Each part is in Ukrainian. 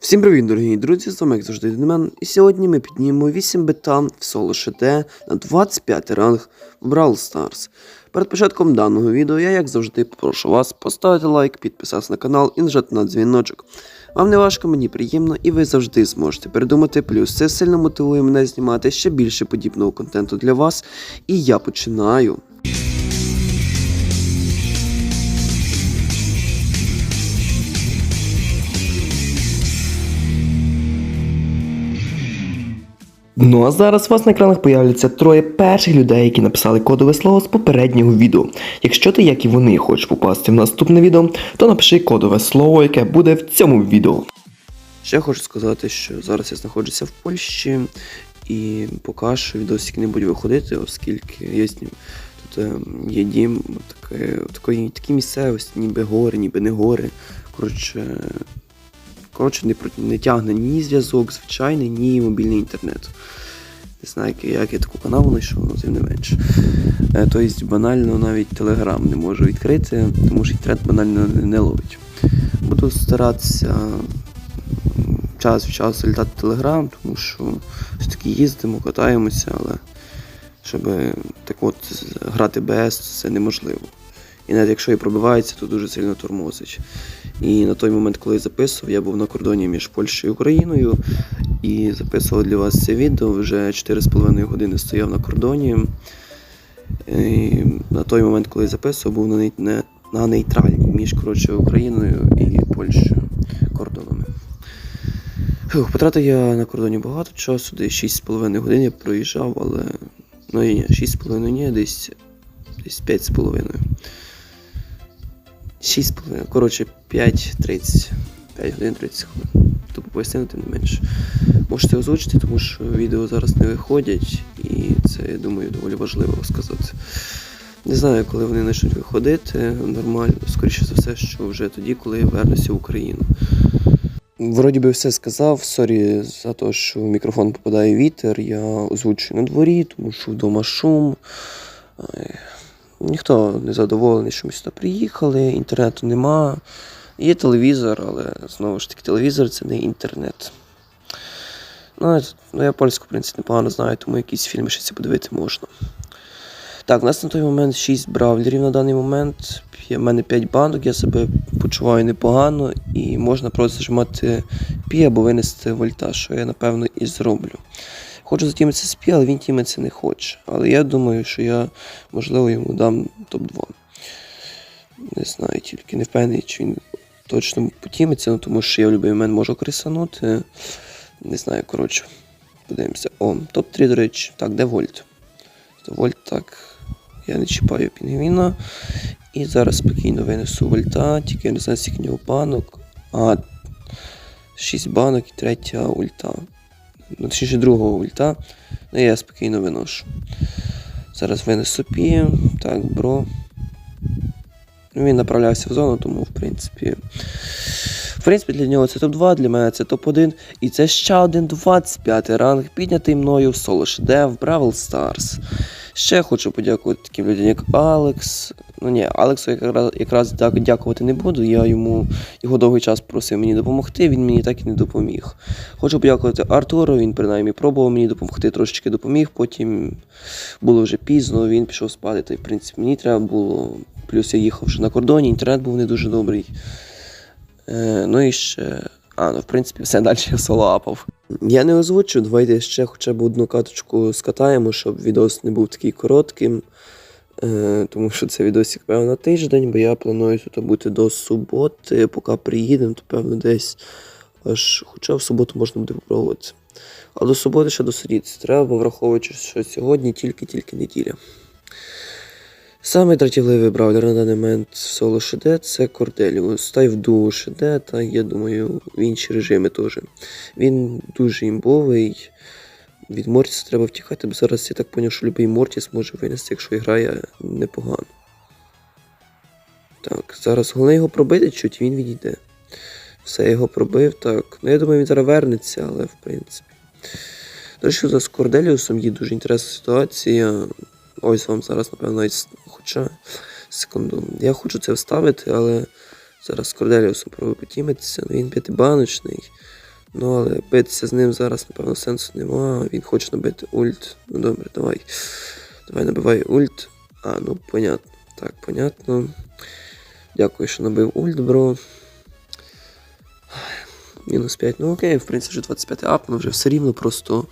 Всім привіт, дорогі друзі, з вами як завжди Динмен, і сьогодні ми піднімемо 8 бета в соло ШТ на 25 ранг в Brawl Stars. Перед початком даного відео я, як завжди, попрошу вас поставити лайк, підписатися на канал і нажати на дзвіночок. Вам не важко, мені приємно, і ви завжди зможете придумати плюс. Це сильно мотивує мене знімати ще більше подібного контенту для вас. І я починаю. Ну а зараз у вас на екранах появляться троє перших людей, які написали кодове слово з попереднього відео. Якщо ти, як і вони, хочеш попасти в наступне відео, то напиши кодове слово, яке буде в цьому відео. Ще хочу сказати, що зараз я знаходжуся в Польщі і поки що відосик не буде виходити, оскільки я знім. Тут е, є дім такої, такі місцевості, ніби гори, ніби не гори. Коротше, коротше не, не тягне ні зв'язок звичайний, ні мобільний інтернет. Не знаю, як, я таку каналу знайшов, але тим не менше. Е, тобто банально навіть телеграм не можу відкрити, тому що інтернет банально не, ловить. Буду старатися час в час літати Телеграм, тому що все-таки їздимо, катаємося, але щоб так от грати без, це неможливо. І навіть якщо і пробивається, то дуже сильно тормозить. І на той момент, коли я записував, я був на кордоні між Польщею і Україною і записував для вас це відео. Вже 4,5 години стояв на кордоні. І на той момент, коли я записував, був на, не- на нейтральній між коротше, Україною і Польщею кордонами. Фух, потратив я на кордоні багато часу, десь 6,5 годин я проїжджав, але. Ну ні, 6,5 ні, десь, десь 5,5. 6,5. Коротше, 5.30. 5 годин 30 хвилин. Тобто пояснити, тим не менше. Можете озвучити, тому що відео зараз не виходять, і це, я думаю, доволі важливо сказати. Не знаю, коли вони почнуть виходити нормально, скоріше за все, що вже тоді, коли я вернуся в Україну. Вроді би все сказав. Сорі за те, що в мікрофон попадає вітер. Я озвучую на дворі, тому що вдома шум. Ніхто не задоволений, що ми сюди приїхали, інтернету нема. Є телевізор, але знову ж таки, телевізор це не інтернет. Ну, ну я польську, в принципі, непогано знаю, тому якісь фільми ще ці подивити можна. Так, у нас на той момент 6 бравлерів на даний момент. У мене 5 банок, я себе почуваю непогано і можна просто зажимати пі або винести вольта, що я напевно і зроблю. Хочу затімитися з пі, але він тімитися не хоче. Але я думаю, що я, можливо, йому дам топ-2. Не знаю, тільки не впевнений, чи він точно потімиться, ну, тому що я в будь-який момент можу крисанути. Не знаю, коротше. Подивимося. О, топ-3, до речі. Так, де вольт? То вольт так. Я не чіпаю пінгвіна. І зараз спокійно винесу вольта, тільки я не знаю, скільки нього банок. А, 6 банок і третя ульта. Ну, точніше, другого ульта. Ну, я спокійно виношу. Зараз винесу пі. Так, бро. Ну, Він направлявся в зону, тому, в принципі. В принципі, для нього це топ-2, для мене це топ-1. І це ще один 25 ранг, піднятий мною в соло шедев в Бравл Stars. Ще хочу подякувати таким людям, як Алекс. Ну ні, Алексу якраз, якраз так дякувати не буду. Я йому його довгий час просив мені допомогти, він мені так і не допоміг. Хочу подякувати Артуру, він принаймні пробував мені допомогти, трошечки допоміг, потім було вже пізно, він пішов спати. Та й в принципі мені треба було. Плюс я їхав вже на кордоні, інтернет був не дуже добрий. Е, ну і ще. А, ну в принципі, все далі я соло апав. Я не озвучу, давайте ще хоча б одну каточку скатаємо, щоб відос не був такий коротким. Е, тому що це відосик, певно, тиждень, бо я планую тут бути до суботи, поки приїдемо, то певно десь аж хоча в суботу можна буде попробувати. А до суботи ще досидіться. Треба, враховуючи, що сьогодні тільки-тільки неділя. Саме дратівливий бравлер на даний момент в соло ШД це Корделіус. Та й в дуо ШД, та я думаю, в інші режими теж. Він дуже імбовий. Від Мортіса треба втікати, бо зараз я так зрозумів, що любий Мортіс може винести, якщо грає непогано. Так, зараз головне його пробити чуть, він відійде. Все, його пробив, так. Ну я думаю, він зараз вернеться, але в принципі. До речі, з Корделіусом є дуже інтересна ситуація. Ось вам зараз, напевно, Хоча. Секунду. Я хочу це вставити, але зараз з Корделіусом пробую потімитися. Ну, він п'ятибаночний. Ну, але битися з ним зараз, напевно, сенсу нема. Він хоче набити ульт. Ну добре, давай. Давай набивай ульт. А, ну понятно. Так, понятно. Дякую, що набив ульт, бро. Мінус 5. Ну окей, в принципі, вже 25 ап, ну вже все рівно, просто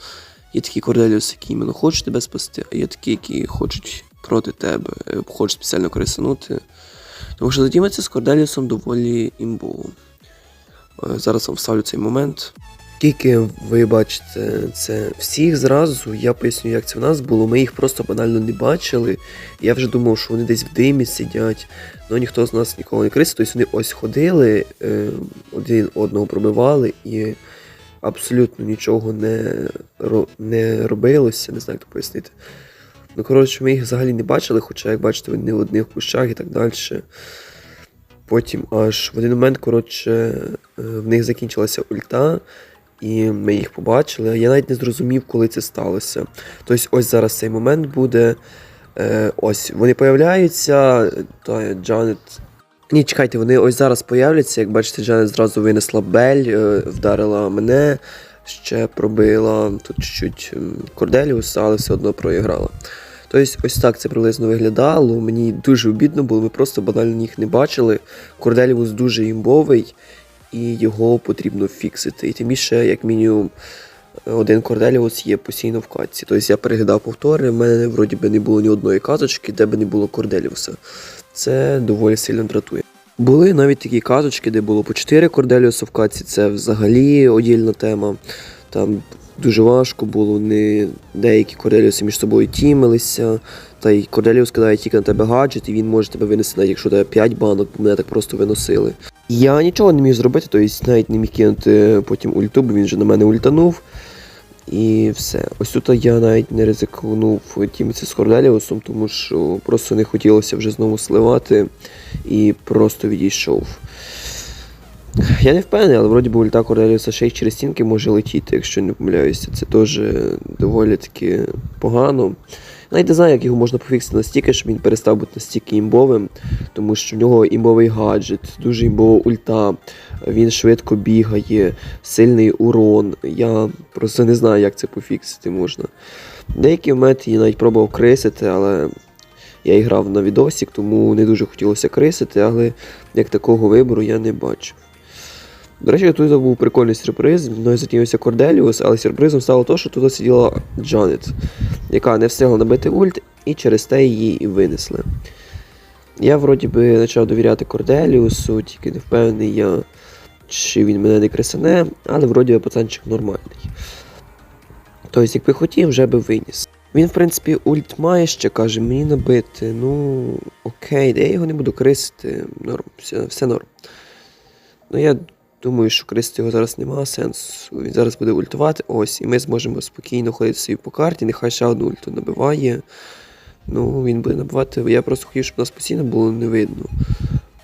є такі корделіуси, які іменно хочуть тебе спасти, а є такі, які хочуть проти тебе, е, хочуть спеціально крисанути. Тому що задіматися з корделіусом доволі імбово. Е, Зараз вам вставлю цей момент. Тільки ви бачите це всіх зразу, я поясню, як це в нас було. Ми їх просто банально не бачили. Я вже думав, що вони десь в димі сидять, але ніхто з нас ніколи не крився. Тобто вони ось ходили, е, один одного пробивали і абсолютно нічого не, не робилося, не знаю, як пояснити. Ну, коротше, ми їх взагалі не бачили, хоча, як бачите, вони в одних кущах і так далі. Потім аж в один момент, коротше, е, в них закінчилася ульта, і ми їх побачили. Я навіть не зрозумів, коли це сталося. Тобто, ось зараз цей момент буде. Е, ось вони появляються. Та Джанет. Ні, чекайте, вони ось зараз появляться. Як бачите, Джанет зразу винесла бель, е, вдарила мене, ще пробила тут чуть-чуть м, Корделіуса, але все одно проіграла. Тобто, ось так це приблизно виглядало. Мені дуже обідно було, ми просто банально їх не бачили. Корделіус дуже імбовий, і його потрібно фіксити. І тим більше, як мінімум, один Корделіус є постійно в катці. Тобто я переглядав повтори, в мене вроді би не було ні одної казочки, де би не було Корделіуса. Це доволі сильно дратує. Були навіть такі казочки, де було по 4 Корделіуса в катці, це взагалі одільна тема. Там дуже важко було, вони деякі Корделіуси між собою тімилися. Та й Корделіус кидає тільки на тебе гаджет, і він може тебе винести, навіть якщо тебе 5 банок, мене так просто виносили. Я нічого не міг зробити, тобто навіть не міг кинути потім ульту, бо він вже на мене ультанув. І все. Ось тут я навіть не ризикнув тімитися з Корделіусом, тому що просто не хотілося вже знову сливати і просто відійшов. Я не впевнений, але вроді би ульта Корделіуса й через стінки може летіти, якщо не помиляюся. Це теж доволі таки погано. Навіть не знаю, як його можна пофіксити настільки, щоб він перестав бути настільки імбовим, тому що в нього імбовий гаджет, дуже імбова ульта, він швидко бігає, сильний урон. Я просто не знаю, як це пофіксити можна. Деякі моменти я навіть пробував крисити, але я і грав на відосік, тому не дуже хотілося крисити, але як такого вибору я не бачив. До речі, тут був прикольний сюрприз. Мною затіявся Корделіус, але сюрпризом стало те, що тут сиділа Джанет, яка не встигла набити ульт, і через те її і винесли. Я вроді би почав довіряти Корделіусу, тільки не впевнений я, чи він мене не кресане, але вроді би пацанчик нормальний. Тобто, якби хотів, вже би виніс. Він, в принципі, ульт має ще каже, мені набити. Ну, окей, де я його не буду крисити. Норм, все, все норм. Ну я думаю, що крисити його зараз немає сенсу. Він зараз буде ультувати. Ось, і ми зможемо спокійно ходити собі по карті, нехай ще одну ульту набиває. Ну, він буде набивати. Я просто хотів, щоб нас постійно було не видно.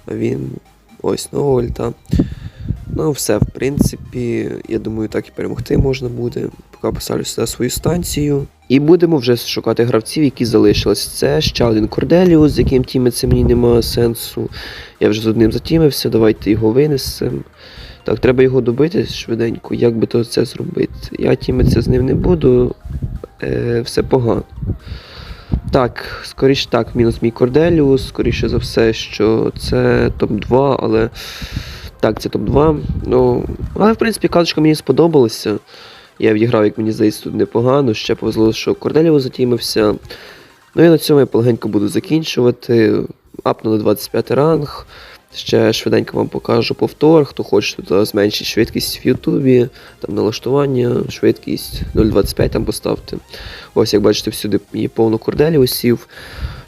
А він. Ось нова ульта. Ну, все, в принципі, я думаю, так і перемогти можна буде. Поки поставлю сюди свою станцію. І будемо вже шукати гравців, які залишились. Це ще один Корделіус, з яким тімиться мені немає сенсу. Я вже з одним затімився, давайте його винесемо. Так, треба його добити швиденько, як би то це зробити. Я тімитися з ним не буду. Е, все погано. Так, скоріше так, мінус мій Корделіус, скоріше за все, що це топ-2, але. Так, це топ-2. Ну, але в принципі казочка мені сподобалася. Я відіграв, як мені здається, тут непогано. Ще повезло, що Корделіус затімився. Ну і на цьому я полегенько буду закінчувати. Апну на 25 ранг. Ще швиденько вам покажу повтор. Хто хоче тут зменшити швидкість в Ютубі, там налаштування, швидкість 0.25 там поставте. Ось, як бачите, всюди є повно корделіусів.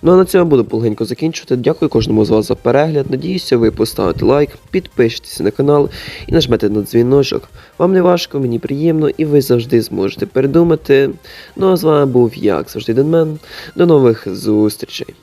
Ну а на цьому буду полегенько закінчувати. Дякую кожному з вас за перегляд. Надіюся, ви поставите лайк, підпишетеся на канал і нажмете на дзвіночок. Вам не важко, мені приємно, і ви завжди зможете передумати. Ну а з вами був як завжди Денмен. До нових зустрічей.